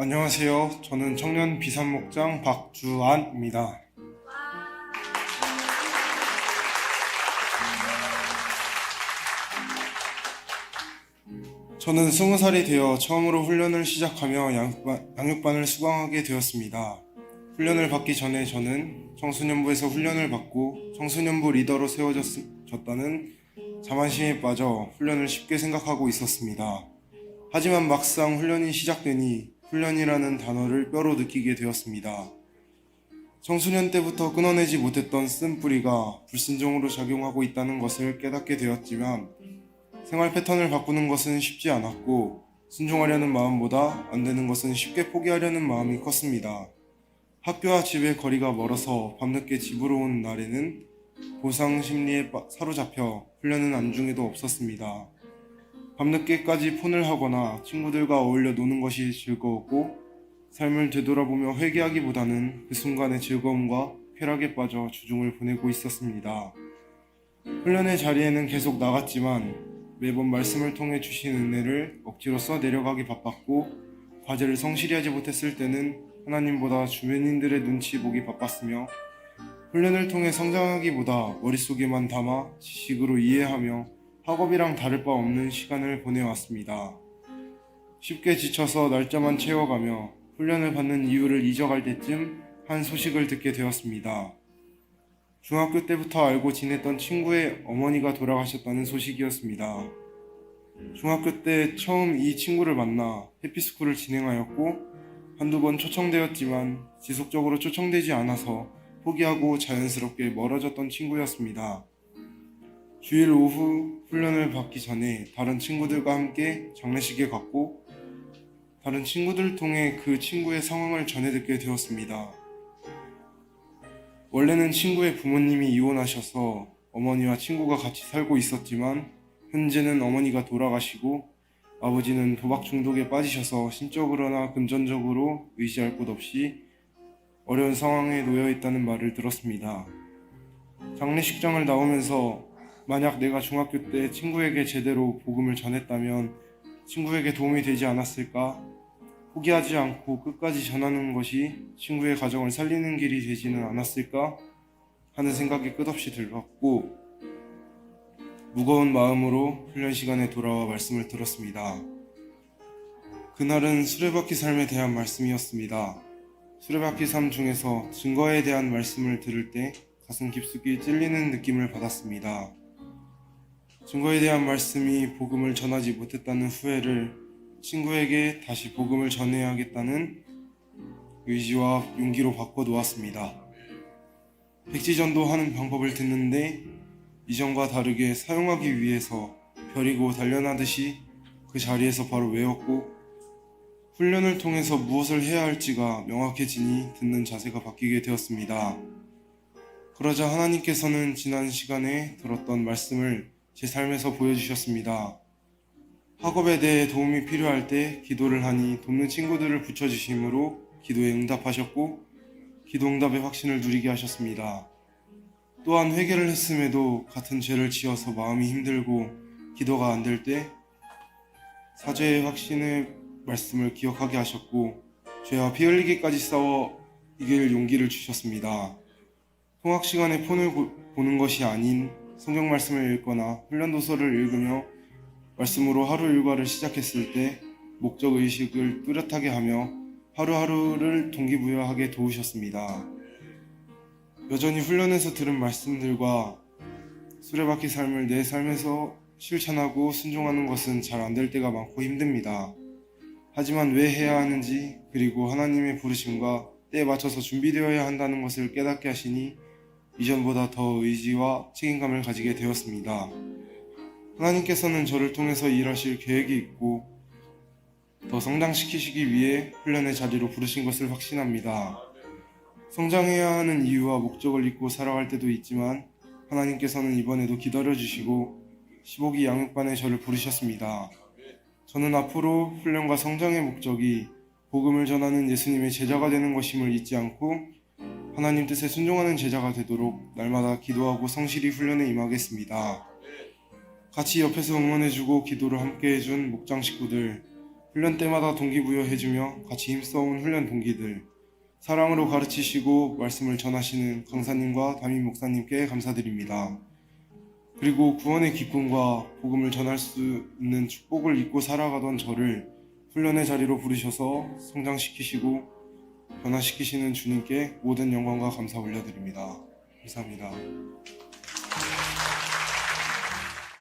안녕하세요. 저는 청년 비산목장 박주안입니다. 저는 스무 살이 되어 처음으로 훈련을 시작하며 양육반, 양육반을 수강하게 되었습니다. 훈련을 받기 전에 저는 청소년부에서 훈련을 받고 청소년부 리더로 세워졌다는 자만심에 빠져 훈련을 쉽게 생각하고 있었습니다. 하지만 막상 훈련이 시작되니 훈련이라는 단어를 뼈로 느끼게 되었습니다. 청소년 때부터 끊어내지 못했던 쓴 뿌리가 불순종으로 작용하고 있다는 것을 깨닫게 되었지만 생활 패턴을 바꾸는 것은 쉽지 않았고 순종하려는 마음보다 안 되는 것은 쉽게 포기하려는 마음이 컸습니다. 학교와 집의 거리가 멀어서 밤늦게 집으로 온 날에는 보상 심리에 빠- 사로잡혀 훈련은 안중에도 없었습니다. 밤늦게까지 폰을 하거나 친구들과 어울려 노는 것이 즐거웠고 삶을 되돌아보며 회개하기보다는 그 순간의 즐거움과 쾌락에 빠져 주중을 보내고 있었습니다. 훈련의 자리에는 계속 나갔지만 매번 말씀을 통해 주신 은혜를 억지로 써 내려가기 바빴고 과제를 성실히 하지 못했을 때는 하나님보다 주변인들의 눈치 보기 바빴으며 훈련을 통해 성장하기보다 머릿속에만 담아 지식으로 이해하며 학업이랑 다를 바 없는 시간을 보내왔습니다. 쉽게 지쳐서 날짜만 채워가며 훈련을 받는 이유를 잊어갈 때쯤 한 소식을 듣게 되었습니다. 중학교 때부터 알고 지냈던 친구의 어머니가 돌아가셨다는 소식이었습니다. 중학교 때 처음 이 친구를 만나 해피스쿨을 진행하였고 한두 번 초청되었지만 지속적으로 초청되지 않아서 포기하고 자연스럽게 멀어졌던 친구였습니다. 주일 오후 훈련을 받기 전에 다른 친구들과 함께 장례식에 갔고 다른 친구들을 통해 그 친구의 상황을 전해 듣게 되었습니다. 원래는 친구의 부모님이 이혼하셔서 어머니와 친구가 같이 살고 있었지만 현재는 어머니가 돌아가시고 아버지는 도박 중독에 빠지셔서 신적으로나 금전적으로 의지할 곳 없이 어려운 상황에 놓여 있다는 말을 들었습니다. 장례식장을 나오면서 만약 내가 중학교 때 친구에게 제대로 복음을 전했다면 친구에게 도움이 되지 않았을까? 포기하지 않고 끝까지 전하는 것이 친구의 가정을 살리는 길이 되지는 않았을까? 하는 생각이 끝없이 들었고 무거운 마음으로 훈련 시간에 돌아와 말씀을 들었습니다. 그날은 수레바퀴 삶에 대한 말씀이었습니다. 수레바퀴 삶 중에서 증거에 대한 말씀을 들을 때 가슴 깊숙이 찔리는 느낌을 받았습니다. 증거에 대한 말씀이 복음을 전하지 못했다는 후회를 친구에게 다시 복음을 전해야겠다는 의지와 용기로 바꿔 놓았습니다. 백지전도 하는 방법을 듣는데 이전과 다르게 사용하기 위해서 벼리고 단련하듯이 그 자리에서 바로 외웠고 훈련을 통해서 무엇을 해야 할지가 명확해지니 듣는 자세가 바뀌게 되었습니다. 그러자 하나님께서는 지난 시간에 들었던 말씀을 제 삶에서 보여주셨습니다. 학업에 대해 도움이 필요할 때 기도를 하니 돕는 친구들을 붙여주심으로 기도에 응답하셨고 기도 응답의 확신을 누리게 하셨습니다. 또한 회개를 했음에도 같은 죄를 지어서 마음이 힘들고 기도가 안 될 때 사죄의 확신의 말씀을 기억하게 하셨고 죄와 피 흘리기까지 싸워 이길 용기를 주셨습니다. 통학 시간에 폰을 보- 보는 것이 아닌 성경 말씀을 읽거나 훈련 도서를 읽으며 말씀으로 하루 일과를 시작했을 때 목적 의식을 뚜렷하게 하며 하루하루를 동기부여하게 도우셨습니다. 여전히 훈련에서 들은 말씀들과 수레바퀴 삶을 내 삶에서 실천하고 순종하는 것은 잘 안 될 때가 많고 힘듭니다. 하지만 왜 해야 하는지 그리고 하나님의 부르심과 때에 맞춰서 준비되어야 한다는 것을 깨닫게 하시니 이전보다 더 의지와 책임감을 가지게 되었습니다. 하나님께서는 저를 통해서 일하실 계획이 있고 더 성장시키시기 위해 훈련의 자리로 부르신 것을 확신합니다. 성장해야 하는 이유와 목적을 잊고 살아갈 때도 있지만 하나님께서는 이번에도 기다려주시고 15기 양육반에 저를 부르셨습니다. 저는 앞으로 훈련과 성장의 목적이 복음을 전하는 예수님의 제자가 되는 것임을 잊지 않고 하나님 뜻에 순종하는 제자가 되도록 날마다 기도하고 성실히 훈련에 임하겠습니다. 같이 옆에서 응원해주고 기도를 함께 해준 목장 식구들, 훈련 때마다 동기부여해주며 같이 힘써온 훈련 동기들, 사랑으로 가르치시고 말씀을 전하시는 강사님과 담임 목사님께 감사드립니다. 그리고 구원의 기쁨과 복음을 전할 수 있는 축복을 잊고 살아가던 저를 훈련의 자리로 부르셔서 성장시키시고 변화시키시는 주님께 모든 영광과 감사 올려드립니다. 감사합니다.